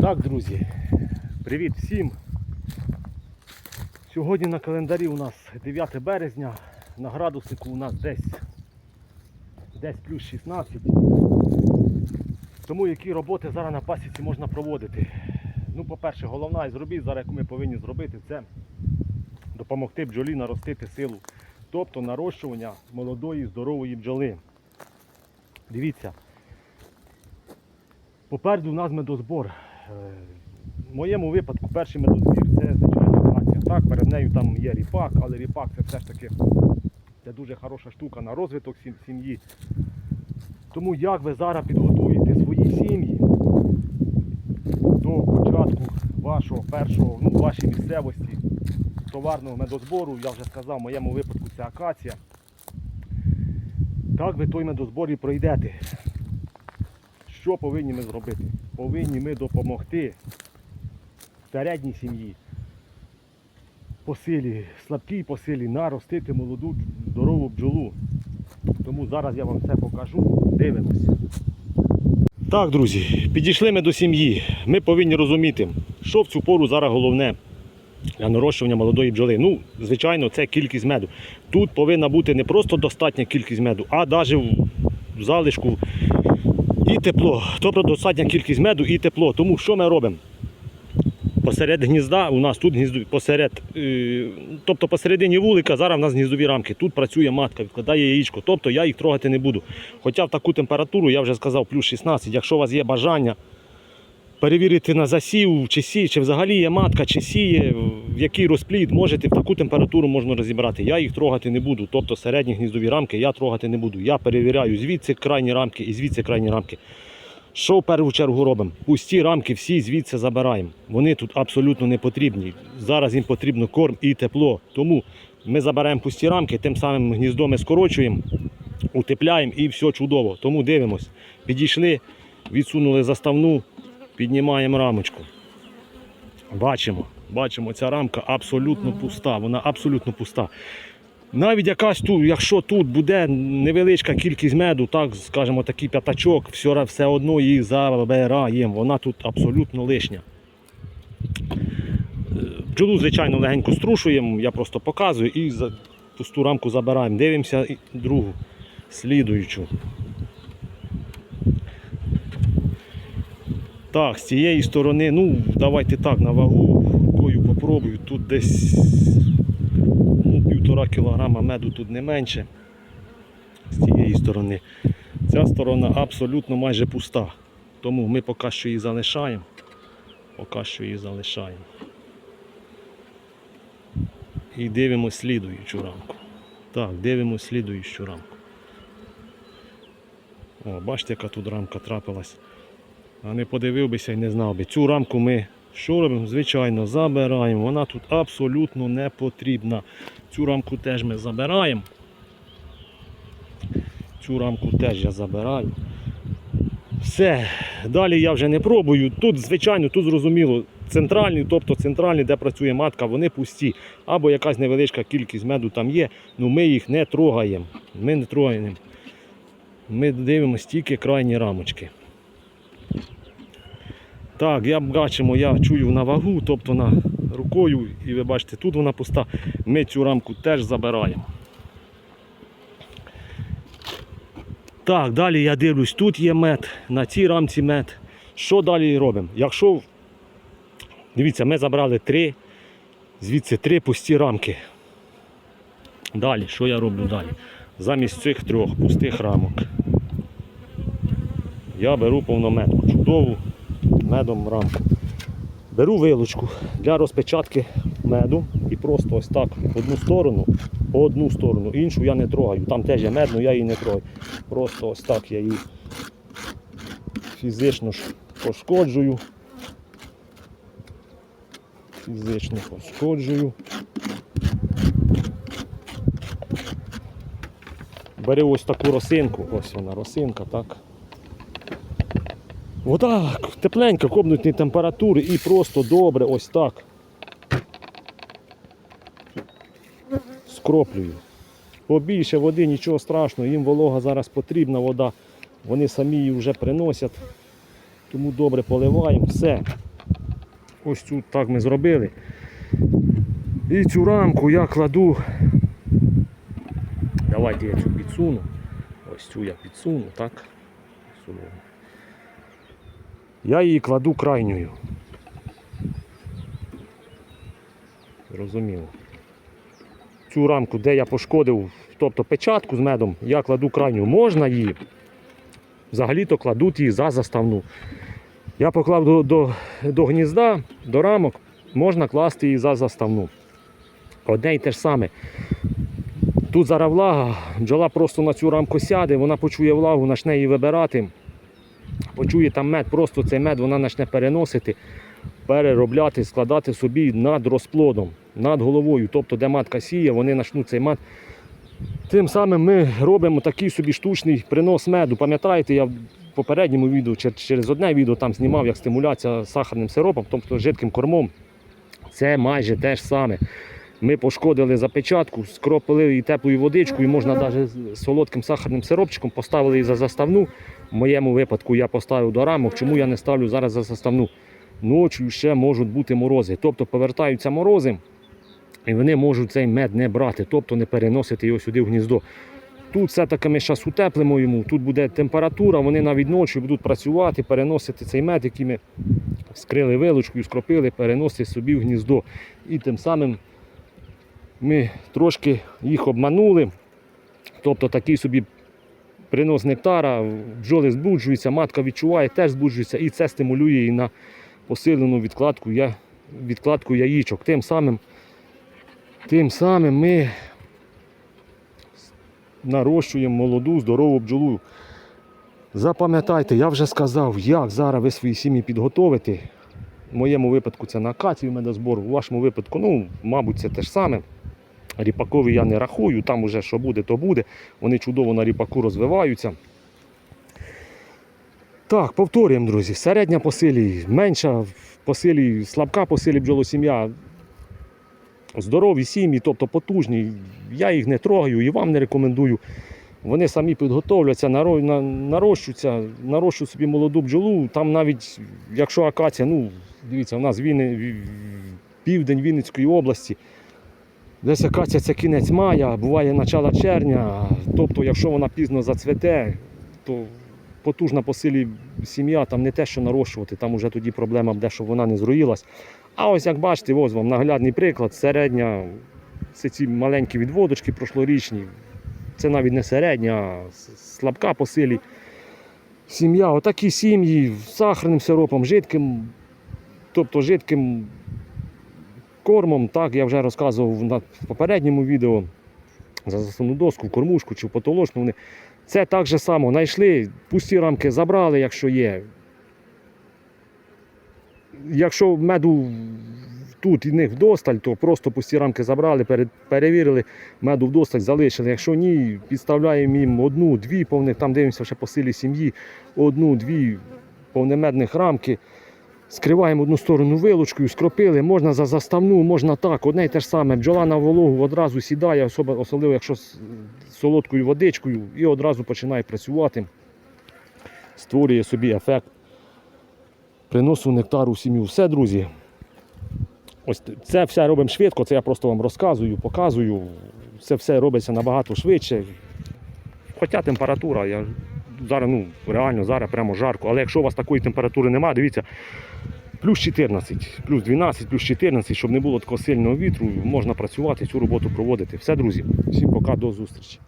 Так, друзі, привіт всім. Сьогодні на календарі у нас 9 березня, на градуснику у нас десь, десь плюс 16. Тому які роботи зараз на пасіці можна проводити. Ну, по-перше, головна із робіт, зараз яку ми повинні зробити, це допомогти бджолі наростити силу. Тобто нарощування молодої здорової бджоли. Дивіться, Попереду у нас медозбор. Е, В моєму випадку перший медозбір це звичайно акація. Так, перед нею там є ріпак, але ріпак це все ж таки це дуже хороша штука на розвиток сім'ї. Тому як ви зараз підготуєте свої сім'ї до початку вашого першого, ну, вашій місцевості товарного медозбору, я вже сказав, в моєму випадку це акація. Так ви той медозбор і пройдете. Що повинні ми зробити? Повинні ми допомогти середній сім'ї по силі, слабкій по силі наростити молоду здорову бджолу. Тому зараз я вам все покажу. Дивимося. Так, друзі, підійшли ми до сім'ї. Ми повинні розуміти, що в цю пору зараз головне для нарощування молодої бджоли. Ну, звичайно, це кількість меду. Тут повинна бути не просто достатня кількість меду, а навіть в залишку і тепло. Тобто достатня кількість меду і тепло. Тому що ми робимо? Посеред гнізда у нас тут гніздові, посеред, е, тобто посередині вулика зараз в нас гніздові рамки. Тут працює матка, відкладає яєчко. Тобто я їх трогати не буду. Хоча в таку температуру, я вже сказав, плюс 16. Якщо у вас є бажання перевірити на засів, чи сіє, чи взагалі є матка, чи сіє, в який розплід, можете в таку температуру можна розібрати. Я їх трогати не буду. Тобто середні гніздові рамки я трогати не буду. Я перевіряю звідси крайні рамки і звідси крайні рамки. Що в першу чергу робимо? Пусті рамки всі звідси забираємо. Вони тут абсолютно не потрібні. Зараз їм потрібно корм і тепло. Тому ми забираємо пусті рамки, тим самим гніздо ми скорочуємо, утепляємо і все чудово. Тому дивимось. Підійшли, відсунули заставну, піднімаємо рамочку. Бачимо, бачимо, ця рамка абсолютно пуста. Вона абсолютно пуста. Навіть якась тут, якщо тут буде невеличка кількість меду, так скажімо, такий п'ятачок, все, все одно її забираємо. Вона тут абсолютно лишня. Е, Бджолу, звичайно, легенько струшуємо, я просто показую і за пусту рамку забираємо. Дивимося другу, слідуючу. Так, з цієї сторони, ну, давайте так, на вагу рукою попробую. Тут десь ну, півтора кілограма меду тут не менше. З цієї сторони. Ця сторона абсолютно майже пуста. Тому ми поки що її залишаємо. Поки що її залишаємо. І дивимося слідуючу рамку. Так, дивимося слідуючу рамку. О, бачите, яка тут рамка трапилась. А не подивив бися і не знав би. Цю рамку ми що робимо? Звичайно, забираємо. Вона тут абсолютно не потрібна. Цю рамку теж ми забираємо. Цю рамку теж я забираю. Все, далі я вже не пробую. Тут, звичайно, тут зрозуміло, центральні, тобто центральні, де працює матка, вони пусті. Або якась невеличка кількість меду там є, але ми їх не трогаємо. Ми не трогаємо. Ми дивимося тільки крайні рамочки. Так, я бачимо, я чую на вагу, тобто на рукою, і ви бачите, тут вона пуста. Ми цю рамку теж забираємо. Так, далі я дивлюсь, тут є мед, на цій рамці мед. Що далі робимо? Якщо, дивіться, ми забрали три, звідси три пусті рамки. Далі, що я роблю далі? Замість цих трьох пустих рамок я беру повнометку, чудову медом рамку. Беру вилочку для розпечатки меду і просто ось так в одну сторону, по одну сторону, іншу я не трогаю. Там теж є мед, але я її не трогаю. Просто ось так я її фізично ж пошкоджую. Фізично пошкоджую. Бери ось таку росинку, ось вона росинка, так. Отак, тепленько, комнатні температури і просто добре ось так. Скроплюю. Побільше води, нічого страшного, їм волога зараз потрібна вода. Вони самі її вже приносять. Тому добре поливаємо. Все. Ось цю так ми зробили. І цю рамку я кладу. Давайте я цю підсуну. Ось цю я підсуну, так? Сюди. Я її кладу крайньою. Зрозуміло. Цю рамку, де я пошкодив, тобто печатку з медом, я кладу крайню. Можна її. Взагалі-то кладуть її за заставну. Я поклав до, до, до гнізда, до рамок, можна класти її за заставну. Одне і те ж саме. Тут зараз влага, бджола просто на цю рамку сяде, вона почує влагу, почне її вибирати. Почує там мед, просто цей мед вона почне переносити, переробляти, складати собі над розплодом, над головою. Тобто, де матка сіє, вони почнуть цей мед. Тим самим ми робимо такий собі штучний принос меду. Пам'ятаєте, я в попередньому відео через одне відео там знімав як стимуляція сахарним сиропом, тобто жидким кормом. Це майже те ж саме. Ми пошкодили запечатку, скропили її теплою водичкою, можна навіть з солодким сахарним сиропчиком, поставили її за заставну. В моєму випадку я поставив до рамок. Чому я не ставлю зараз за заставну? Ночі ще можуть бути морози. Тобто повертаються морози, і вони можуть цей мед не брати, тобто не переносити його сюди в гніздо. Тут все-таки ми зараз утеплимо йому, тут буде температура, вони навіть ночі будуть працювати, переносити цей мед, який ми скрили вилочкою, скропили, переносити собі в гніздо. І тим самим ми трошки їх обманули. Тобто такий собі принос нектара, бджоли збуджуються, матка відчуває, теж збуджується, і це стимулює її на посилену відкладку, я, відкладку яїчок. Тим самим, тим самим ми нарощуємо молоду, здорову бджолу. Запам'ятайте, я вже сказав, як зараз ви свої сім'ї підготовите. В моєму випадку це на акацію медозбор, у вашому випадку, ну, мабуть, це те ж саме. Ріпакові я не рахую, там уже що буде, то буде. Вони чудово на ріпаку розвиваються. Так, повторюємо, друзі. Середня по силі, менша по силі, слабка по силі бджолосім'я. Здорові сім'ї, тобто потужні. Я їх не трогаю і вам не рекомендую. Вони самі підготовляться, наро- на- нарощуються, нарощують собі молоду бджолу. Там навіть, якщо акація, ну, дивіться, у нас Вінни, південь Вінницької області. Десь акація це кінець мая, буває начало червня. Тобто, якщо вона пізно зацвете, то потужна по силі сім'я, там не те, що нарощувати, там вже тоді проблема буде, щоб вона не зруїлась. А ось як бачите, ось вам наглядний приклад, середня, це ці маленькі відводочки прошлорічні. Це навіть не середня, а слабка по силі. Сім'я, отакі сім'ї з сахарним сиропом, жидким, тобто жидким кормом, так, я вже розказував на попередньому відео за заставну доску, кормушку чи потолочну. Вони. Це так же само. Знайшли, пусті рамки забрали, якщо є. Якщо меду тут і них вдосталь, то просто пусті рамки забрали, перевірили, меду вдосталь залишили. Якщо ні, підставляємо їм одну-дві повних, там дивимося ще по силі сім'ї, одну-дві повнемедних рамки. Скриваємо одну сторону вилочкою, скропили, можна за заставну, можна так, одне й те ж саме. Бджола на вологу одразу сідає, особливо якщо з солодкою водичкою, і одразу починає працювати, створює собі ефект приносу нектару в сім'ю. Все, друзі. Ось це все робимо швидко, це я просто вам розказую, показую. Це все робиться набагато швидше. Хоча температура, я зараз, ну, реально зараз прямо жарко. Але якщо у вас такої температури немає, дивіться, плюс 14, плюс 12, плюс 14, щоб не було такого сильного вітру, можна працювати, цю роботу проводити. Все, друзі. Всім пока, до зустрічі.